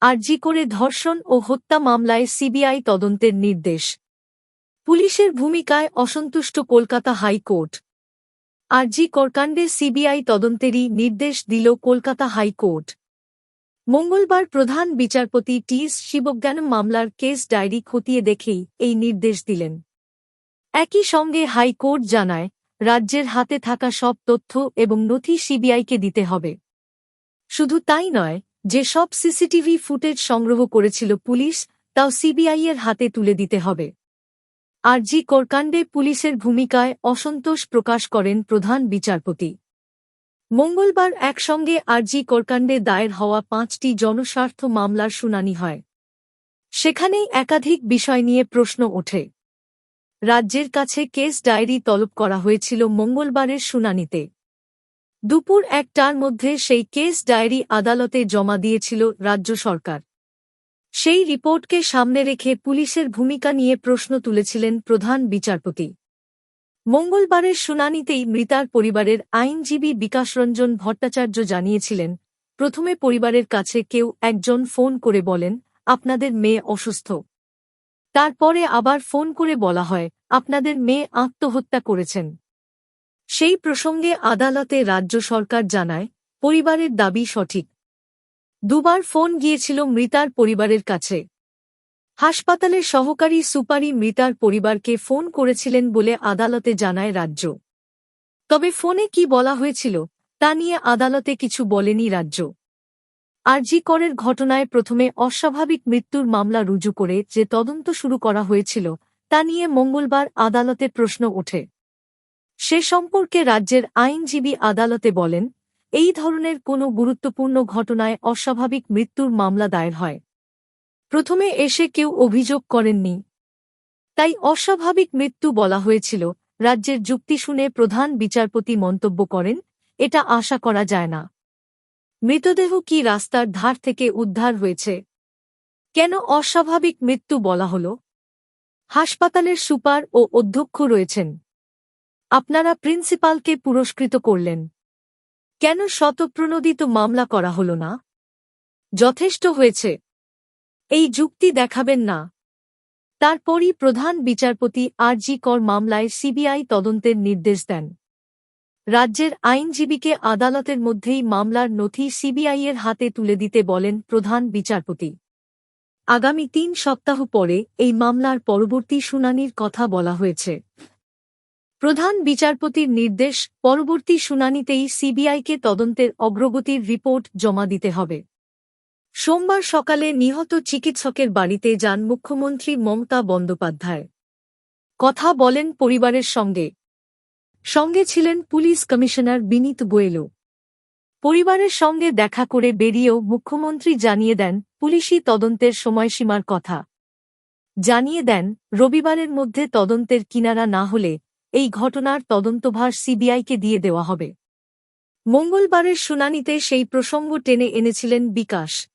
আরজি করে ধর্ষণ ও হত্যা মামলায় সিবিআই তদন্তের নির্দেশ। পুলিশের ভূমিকায় অসন্তুষ্ট Kolkata high court. R G করকাণ্ডে CBI তদন্তেরই নির্দেশ দিল কলকাতা হাইকোর্ট। মঙ্গলবার প্রধান বিচারপতি টিস শিবজ্ঞানম মামলার কেস ডায়েরি খতিয়ে দেখেই এই নির্দেশ দিলেন। একই সঙ্গে হাইকোর্ট জানায়, রাজ্যের হাতে থাকা সব তথ্য এবং নথি সিবিআইকে দিতে হবে। শুধু তাই নয় যে সব সিসিটিভি ফুটেজ সংগ্রহ করেছিল পুলিশ, তাও সিবিআইয়ের হাতে তুলে দিতে হবে। আরজি করকাণ্ডে পুলিশের ভূমিকায় অসন্তোষ প্রকাশ করেন প্রধান বিচারপতি। মঙ্গলবার একসঙ্গে আরজি করকাণ্ডে দায়ের হওয়া পাঁচটি জনস্বার্থ মামলার শুনানি হয়। সেখানেই একাধিক বিষয় নিয়ে প্রশ্ন ওঠে। রাজ্যের কাছে কেস ডায়েরি তলব করা হয়েছিল মঙ্গলবারের শুনানিতে। দুপুর একটার মধ্যে সেই কেস ডায়েরি আদালতে জমা দিয়েছিল রাজ্য সরকার। সেই রিপোর্টকে সামনে রেখে পুলিশের ভূমিকা নিয়ে প্রশ্ন তুলেছিলেন প্রধান বিচারপতি। মঙ্গলবারের শুনানিতেই মৃতার পরিবারের আইনজীবী বিকাশরঞ্জন ভট্টাচার্য জানিয়েছিলেন, প্রথমে পরিবারের কাছে কেউ একজন ফোন করে বলেন, আপনাদের মেয়ে অসুস্থ। তারপরে আবার ফোন করে বলা হয়, আপনাদের মেয়ে আত্মহত্যা করেছেন। সেই প্রসঙ্গে আদালতে রাজ্য সরকার জানায়, পরিবারের দাবি সঠিক। দুবার ফোন গিয়েছিল মৃতার পরিবারের কাছে। হাসপাতালের সহকারী সুপারি মৃতার পরিবারকে ফোন করেছিলেন বলে আদালতে জানায় রাজ্য। তবে ফোনে কি বলা হয়েছিল, তা নিয়ে আদালতে কিছু বলেনি রাজ্য। আরজি করের ঘটনায় প্রথমে অস্বাভাবিক মৃত্যুর মামলা রুজু করে যে তদন্ত শুরু করা হয়েছিল, তা নিয়ে মঙ্গলবার আদালতে প্রশ্ন ওঠে। সে সম্পর্কে রাজ্যের আইনজীবী আদালতে বলেন, এই ধরনের কোনো গুরুত্বপূর্ণ ঘটনায় অস্বাভাবিক মৃত্যুর মামলা দায়ের হয়। প্রথমে এসে কেউ অভিযোগ করেননি। তাই অস্বাভাবিক মৃত্যু বলা হয়েছিল, রাজ্যের যুক্তি শুনে প্রধান বিচারপতি মন্তব্য করেন, এটা আশা করা যায় না। মৃতদেহ কি রাস্তার ধার থেকে উদ্ধার হয়েছে? কেন অস্বাভাবিক মৃত্যু বলা হল? হাসপাতালের সুপার ও অধ্যক্ষ রয়েছেন। আপনারা প্রিন্সিপালকে পুরস্কৃত করলেন। কেন শতপ্রণোদিত মামলা করা হল না? যথেষ্ট হয়েছে। এই যুক্তি দেখাবেন না। তারপরই প্রধান বিচারপতি আরজি কর মামলায় সিবিআই তদন্তের নির্দেশ দেন। রাজ্যের আইনজীবীকে আদালতের মধ্যেই মামলার নথি সিবিআইয়ের হাতে তুলে দিতে বলেন প্রধান বিচারপতি। আগামী তিন সপ্তাহ পরে এই মামলার পরবর্তী শুনানির কথা বলা হয়েছে। প্রধান বিচারপতির নির্দেশ, পরবর্তী শুনানিতেই সিবিআইকে তদন্তের অগ্রগতির রিপোর্ট জমা দিতে হবে। সোমবার সকালে নিহত চিকিৎসকের বাড়িতে যান মুখ্যমন্ত্রী মমতা বন্দ্যোপাধ্যায়। কথা বলেন পরিবারের সঙ্গে। সঙ্গে ছিলেন পুলিশ কমিশনার বিনীত গোয়েলও। পরিবারের সঙ্গে দেখা করে বেরিয়েও মুখ্যমন্ত্রী জানিয়ে দেন, পুলিশি তদন্তের সময়সীমার কথা। জানিয়ে দেন, রবিবারের মধ্যে তদন্তের কিনারা না হলে এই ঘটনার তদন্তভার সিবিআইকে দিয়ে দেওয়া হবে। মঙ্গলবারের শুনানিতে সেই প্রসঙ্গ টেনে এনেছিলেন বিকাশ।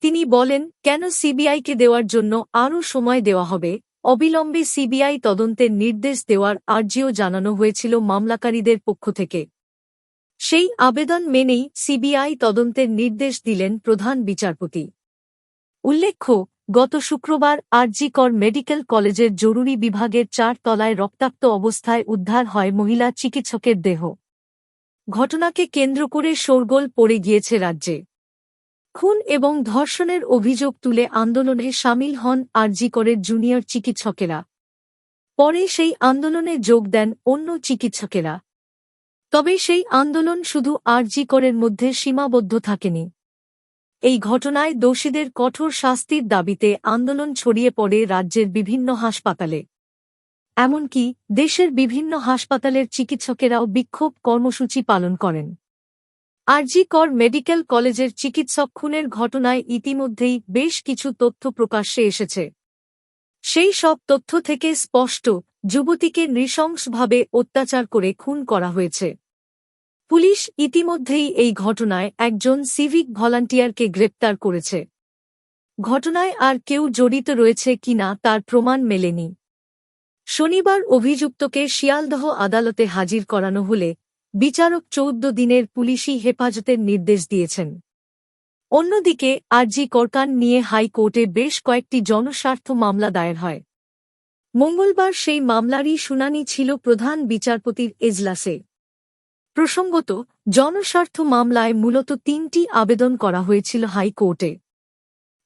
তিনি বলেন, কেন সিবিআইকে দেওয়ার জন্য আরও সময় দেওয়া হবে? অবিলম্বে সিবিআই তদন্তের নির্দেশ দেওয়ার আর্জিও জানানো হয়েছিল মামলাকারীদের পক্ষ থেকে। সেই আবেদন মেনেই সিবিআই তদন্তের নির্দেশ দিলেন প্রধান বিচারপতি। উল্লেখ্য গত শুক্রবার আরজিকর মেডিকেল কলেজের জরুরি বিভাগের চার তলায় রক্তাক্ত অবস্থায় উদ্ধার হয় মহিলা চিকিৎসকের দেহ। ঘটনাকে কেন্দ্র করে শোরগোল পড়ে গিয়েছে রাজ্যে। খুন এবং ধর্ষণের অভিযোগ তুলে আন্দোলনে সামিল হন আরজিকরের জুনিয়র চিকিৎসকেরা। পরে সেই আন্দোলনে যোগ দেন অন্য চিকিৎসকেরা। তবে সেই আন্দোলন শুধু আরজিকরের মধ্যে সীমাবদ্ধ থাকেনি। এই ঘটনায় দোষীদের কঠোর শাস্তির দাবিতে আন্দোলন ছড়িয়ে পড়ে রাজ্যের বিভিন্ন হাসপাতালে। এমনকি দেশের বিভিন্ন হাসপাতালের চিকিৎসকেরাও বিক্ষোভ কর্মসূচি পালন করেন। আরজি কর মেডিকেল কলেজের চিকিৎসক খুনের ঘটনায় ইতিমধ্যেই বেশ কিছু তথ্য প্রকাশ্যে এসেছে। সেই সব তথ্য থেকে স্পষ্ট, যুবতীকে নৃশংসভাবে অত্যাচার করে খুন করা হয়েছে। পুলিশ ইতিমধ্যেই এই ঘটনায় একজন সিভিক ভলান্টিয়ারকে গ্রেপ্তার করেছে। ঘটনায় আর কেউ জড়িত রয়েছে কিনা তার প্রমাণ মেলেনি। শনিবার অভিযুক্তকে শিয়ালদহ আদালতে হাজির করানো হলে বিচারক চৌদ্দ দিনের পুলিশি হেফাজতের নির্দেশ দিয়েছেন। অন্যদিকে আরজি করকান নিয়ে হাইকোর্টে বেশ কয়েকটি জনস্বার্থ মামলা দায়ের হয়। মঙ্গলবার সেই মামলারই শুনানি ছিল প্রধান বিচারপতির এজলাসে। প্রসঙ্গত, জনস্বার্থ মামলায় মূলত তিনটি আবেদন করা হয়েছিল হাইকোর্টে।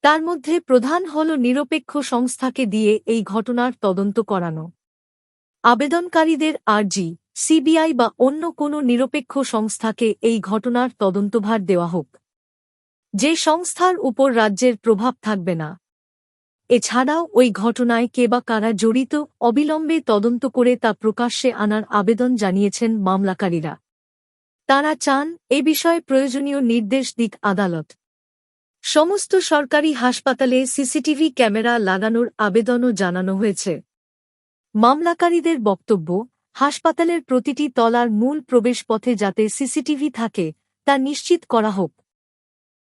তার মধ্যে প্রধান হল নিরপেক্ষ সংস্থাকে দিয়ে এই ঘটনার তদন্ত করানো। আবেদনকারীদের আর্জি, সিবিআই বা অন্য কোনো নিরপেক্ষ সংস্থাকে এই ঘটনার তদন্তভার দেওয়া হোক। যে সংস্থার উপর রাজ্যের প্রভাব থাকবে না। এছাড়াও ওই ঘটনায় কে বা কারা জড়িত, অবিলম্বে তদন্ত করে তা প্রকাশ্যে আনার আবেদন জানিয়েছেন মামলাকারীরা। তারা চান এ বিষয়ে প্রয়োজনীয় নির্দেশ দিক আদালত। সমস্ত সরকারি হাসপাতালে সিসিটিভি ক্যামেরা লাগানোর আবেদনও জানানো হয়েছে। মামলাকারীদের বক্তব্য, হাসপাতালের প্রতিটি তলার মূল প্রবেশপথে যাতে সিসিটিভি থাকে, তা নিশ্চিত করা হোক।